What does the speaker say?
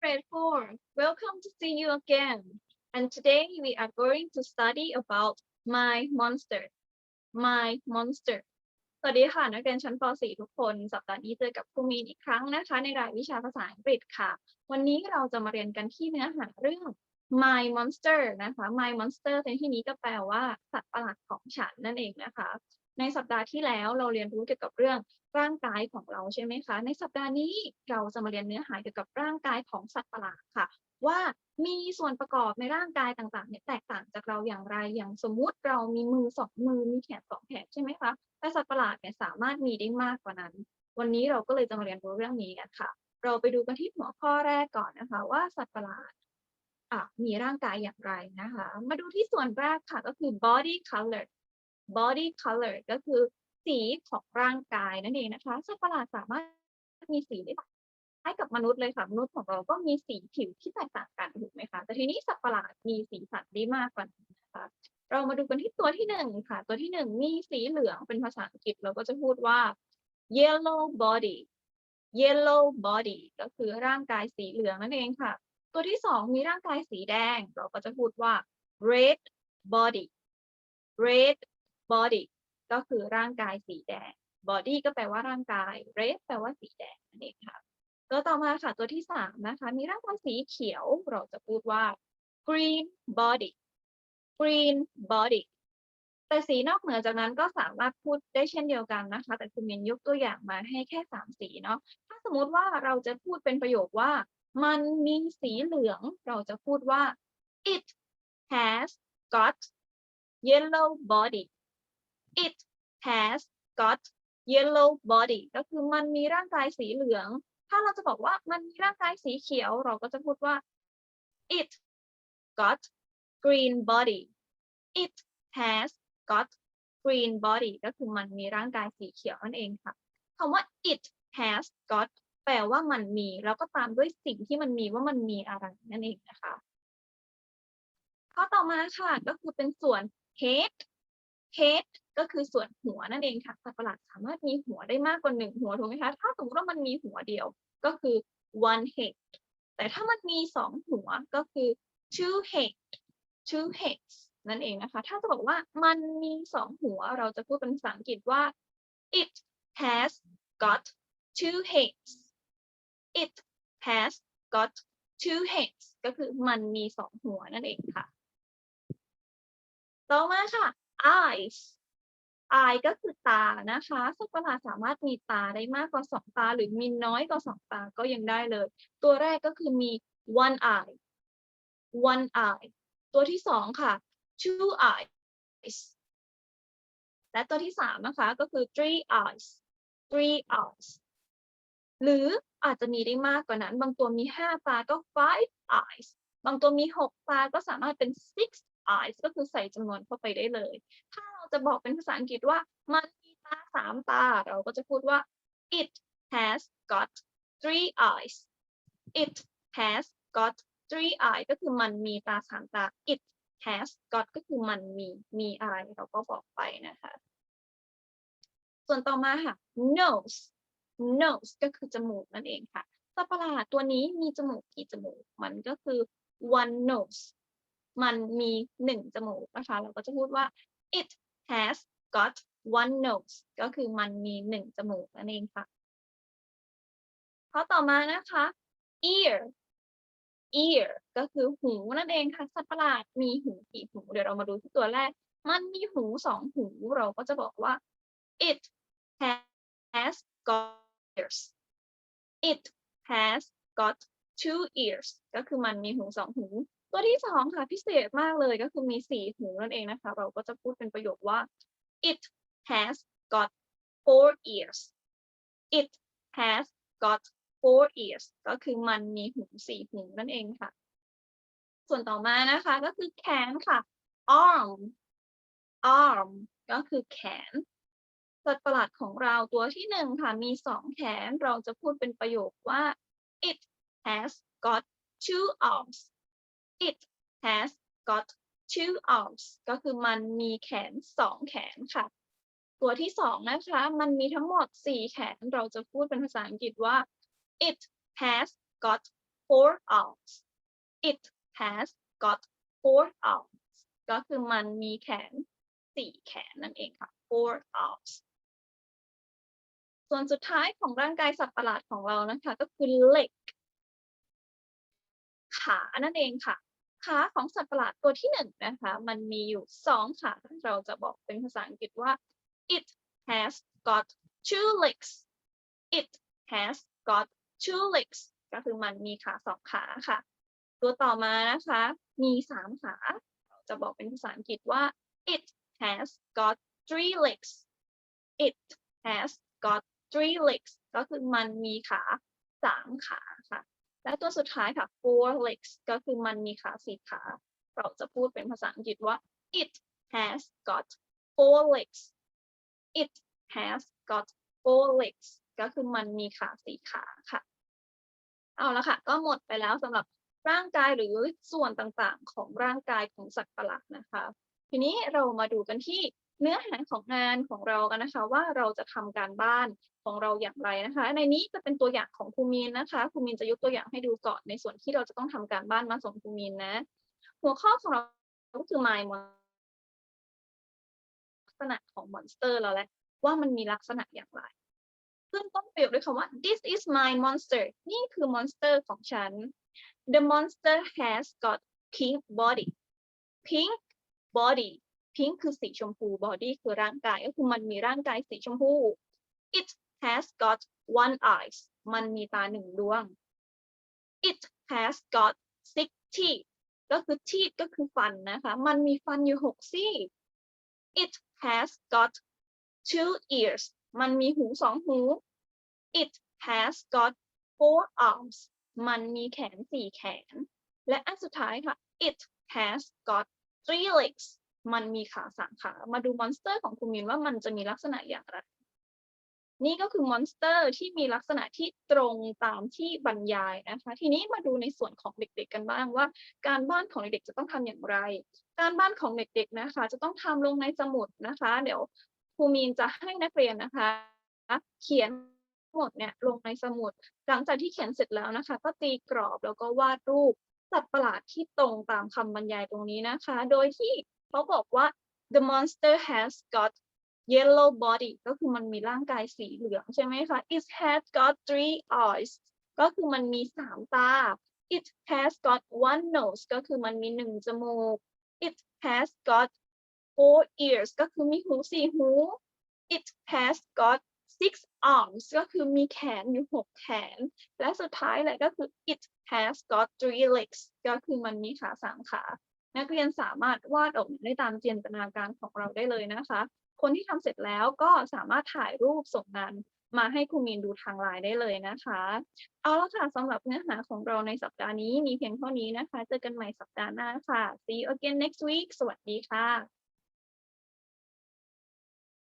grade 4. Welcome to see you again. And today we are going to study about my monster. My monster. สวัสดีค่ะ นักเรียนชั้นป .4 ทุกคน สัปดาห์นี้เจอกับครูมีนอีกครั้งนะคะ ในรายวิชาภาษาอังกฤษค่ะ วันนี้เราจะมาเรียนกันที่เนื้อหาเรื่อง my monster นะคะ my monster ในที่นี้ก็แปลว่าสัตว์ประหลาดของฉันนั่นเองนะคะ ในสัปดาห์ที่แล้วเราเรียนรู้เกี่ยวกับเรื่องร่างกายของเราใช่ไหมคะ ในสัปดาห์นี้เราจะมาเรียนเนื้อหาเกี่ยวกับร่างกายของสัตว์ประหลาดค่ะ ว่ามีส่วนประกอบในร่างกายต่างๆเนี่ยแตกต่างจากเราอย่างไร อย่างสมมุติเรามีมือสองมือมีแขนสองแขนใช่ไหมคะแต่สัตว์ประหลาดเนี่ยสามารถมีได้มากกว่านั้น วันนี้เราก็เลยจะมาเรียนรู้เรื่องนี้กันค่ะ เราไปดูกันที่หัวข้อแรกก่อนนะคะ ว่าสัตว์ประหลาดอะมีร่างกายอย่างไรนะคะ มาดูที่ส่วนแรกค่ะก็คือ body color body color ก็คือสีของร่างกายนั่นเองนะคะสัตว์ประหลาดสามารถมีสีได้คล้ายกับมนุษย์เลยค่ะ มนุษย์ของเราก็มีสีผิวที่แตกต่างกันถูกไหมคะ แต่ทีนี้สัตว์ประหลาดมีสีสันได้มากกว่านั้นะคะ เรามาดูกันที่ตัวที่หนึ่งค่ะ ตัวที่หนึ่งมีสีเหลืองเป็นภาษาอังกฤษเราก็จะพูดว่า yellow body yellow body ก็คือร่างกายสีเหลืองนั่นเองค่ะ ตัวที่สองมีร่างกายสีแดง เราก็จะพูดว่า red body red body ก็คือร่างกายสีแดง body ก็แปลว่าร่างกาย red แปลว่าสีแดงนั่นเองค่ะ ตัวต่อมาค่ะตัวที่สามนะคะ มีร่างกายสีเขียว เราจะพูดว่า green body green body แต่สีนอกเหนือจากนั้นก็สามารถพูดได้เช่นเดียวกันนะคะ แต่คุณมินยกตัวอย่างมาให้แค่สามสีเนาะ ถ้าสมมติว่าเราจะพูดเป็นประโยคว่า มันมีสีเหลือง เราจะพูดว่า it has got yellow body it has got yellow body ก็คือมันมีร่างกายสีเหลือง ถ้าเราจะบอกว่ามันมีร่างกายสีเขียว เราก็จะพูดว่า it got green body it has got green body ก็คือมันมีร่างกายสีเขียวนั่นเองค่ะคำว่า it has got แปลว่ามันมี แล้วก็ตามด้วยสิ่งที่มันมีว่ามันมีอะไรนั่นเองนะคะข้อต่อมาค่ะก็คือเป็นส่วน head head ก็คือส่วนหัวนั่นเองค่ะสัตว์ประหลาดสามารถมีหัวได้มากกว่าหนึ่งหัวถูกไหมคะถ้าสมมติว่ามันมีหัวเดียวก็คือ one head แต่ถ้ามันมีสองหัวก็คือ two head two heads นั่นเองนะคะ ถ้าจะบอกว่ามันมีสองหัวเราจะพูดเป็นภาษาอังกฤษว่า it has got two heads it has got two heads ก็คือมันมีสองหัวนั่นเองค่ะ ต่อมาค่ะ eyes eye ก็คือตานะคะสัตว์ประหลาดสามารถมีตาได้มากกว่าสองตา หรือมีน้อยกว่าสองตาก็ยังได้เลย ตัวแรกก็คือมี one eye one eye ตัวที่สองค่ะ two eyes และตัวที่สามนะคะก็คือ three eyes three eyes หรืออาจจะมีได้มากกว่านั้น บางตัวมีห้าตาก็ five eyes บางตัวมีหกตาก็สามารถเป็น six eyes ก็คือใส่จำนวนเข้าไปได้เลย ถ้าเราจะบอกเป็นภาษาอังกฤษว่ามันมีตาสามตา เราก็จะพูดว่า it has got three eyes it has got three eyes ก็คือมันมีตาสามตา it has got ก็คือมันมีมีอะไรเราก็บอกไปนะคะ ส่วนต่อมาค่ะ nose nose ก็คือจมูกนั่นเองค่ะสัตว์ประหลาดตัวนี้มีจมูกกี่จมูก มันก็คือ one nose มันมีหนึ่งจมูกนะคะ เราก็จะพูดว่า it has got one nose ก็คือมันมีหนึ่งจมูกนั่นเองค่ะข้อต่อมานะคะ ear ear ก็คือหูนั่นเองค่ะสัตว์ประหลาดมีหูกี่หู เดี๋ยวเรามาดูที่ตัวแรก มันมีหูสองหู เราก็จะบอกว่า it has got ears it has got two ears ก็คือมันมีหูสองหู ตัวที่สองค่ะพิเศษมากเลยก็คือมีสี่หูนั่นเองนะคะ เราก็จะพูดเป็นประโยคว่า it has got four ears it has got four ears ก็คือมันมีหูสี่หูนั่นเองค่ะ ส่วนต่อมานะคะก็คือแขนค่ะ arm arm ก็คือแขน สัตว์ประหลาดของเราตัวที่หนึ่งค่ะ มีสองแขน เราจะพูดเป็นประโยคว่า it has got two arms it has got two arms ก็คือมันมีแขนสองแขนค่ะ ตัวที่สองนะคะ มันมีทั้งหมดสี่แขน เราจะพูดเป็นภาษาอังกฤษว่า it has got four arms it has got four arms ก็คือมันมีแขนสี่แขนนั่นเองค่ะ four arms ส่วนสุดท้ายของร่างกายสัตว์ประหลาดของเรานะคะ ก็คือ leg ขานั่นเองค่ะ ขาของสัตว์ประหลาดตัวที่หนึ่งนะคะ มันมีอยู่สองขา เราจะบอกเป็นภาษาอังกฤษว่า it has got two legs it has got two legs ก็คือมันมีขาสองขาค่ะ ตัวต่อมานะคะ มีสามขา เราจะบอกเป็นภาษาอังกฤษว่า it has got three legs it has got three legs ก็คือมันมีขาสามขา และตัวสุดท้ายค่ะ four legs ก็คือมันมีขาสี่ขา เราจะพูดเป็นภาษาอังกฤษว่า it has got four legs it has got four legs ก็คือมันมีขาสี่ขาค่ะ เอาละค่ะ ก็หมดไปแล้วสำหรับร่างกายหรือส่วนต่างๆ ของร่างกายของสัตว์ประหลาดนะคะ ทีนี้เรามาดูกันที่เนื้อหาของงานของเรากันนะคะ ว่าเราจะทำการบ้าน ของเราอย่างไรนะคะ ในนี้จะเป็นตัวอย่างของคูมีนนะคะคูมีนจะยกตัวอย่างให้ดูก่อนในส่วนที่เราจะต้องทำการบ้านมาส่งคูมีนนะ หัวข้อของเราก็คือ my Mon- ลักษณะของมอนสเตอร์เราแหละว่ามันมีลักษณะอย่างไรขึ้นต้นประโยคด้วยคำว่า this is my monster นี่คือมอนสเตอร์ของฉัน the monster has got pink body pink body pink คือสีชมพู body คือร่างกาย ก็คือมันมีร่างกายสีชมพู it has got one eyes มันมีตาหนึ่งดวง it has got six teeth ก็คือ teeth ก็คือฟันนะคะ มันมีฟันอยู่หกซี่ it has got two ears มันมีหูสองหู it has got four arms มันมีแขนสี่แขน และอันสุดท้ายค่ะ it has got three legs มันมีขาสามขา มาดูมอนสเตอร์ของคุณมินว่ามันจะมีลักษณะอย่างไร นี่ก็คือมอนสเตอร์ที่มีลักษณะที่ตรงตามที่บรรยายนะคะ ทีนี้มาดูในส่วนของเด็กๆกันบ้างว่า การบ้านของเด็กๆจะต้องทำอย่างไร การบ้านของเด็กๆนะคะ จะต้องทำลงในสมุดนะคะ เดี๋ยวครูมีนจะให้นักเรียนนะคะ เขียนทั้งหมดเนี่ยลงในสมุด หลังจากที่เขียนเสร็จแล้วนะคะ ก็ตีกรอบแล้วก็วาดรูปสัตว์ประหลาดที่ตรงตามคำบรรยายตรงนี้นะคะ โดยที่เขาบอกว่า the monster has got yellow body ก็คือมันมีร่างกายสีเหลืองใช่ไหมคะ it has got three eyes ก็คือมันมีสามตา it has got one nose ก็คือมันมีหนึ่งจมูก it has got four ears ก็คือมีหูสี่หู it has got six arms ก็คือมีแขนอยู่หกแขน และสุดท้ายเลยก็คือ it has got three legs ก็คือมันมีขาสามขา นักเรียนสามารถวาดออกมาได้ตามจินตนาการของเราได้เลยนะคะ คนที่ทำเสร็จแล้วก็สามารถถ่ายรูปส่งงานมาให้ครูมีนดูทางไลน์ได้เลยนะคะ เอาละค่ะสำหรับเนื้อหาของเราในสัปดาห์นี้มีเพียงเท่านี้นะคะ เจอกันใหม่สัปดาห์หน้าค่ะ see you again next week สวัสดีค่ะ